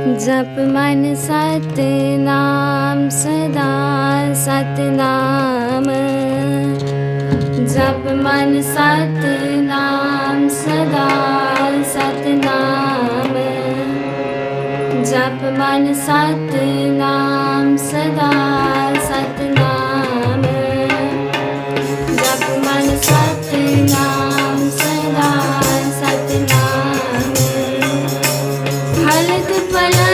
जप मन सतनाम सदा सतनाम। जप मन सतनाम सदा सतनाम। जप मन सतनाम सदा सतनाम। जप मन सतनाम सदा सतनाम। हलत பல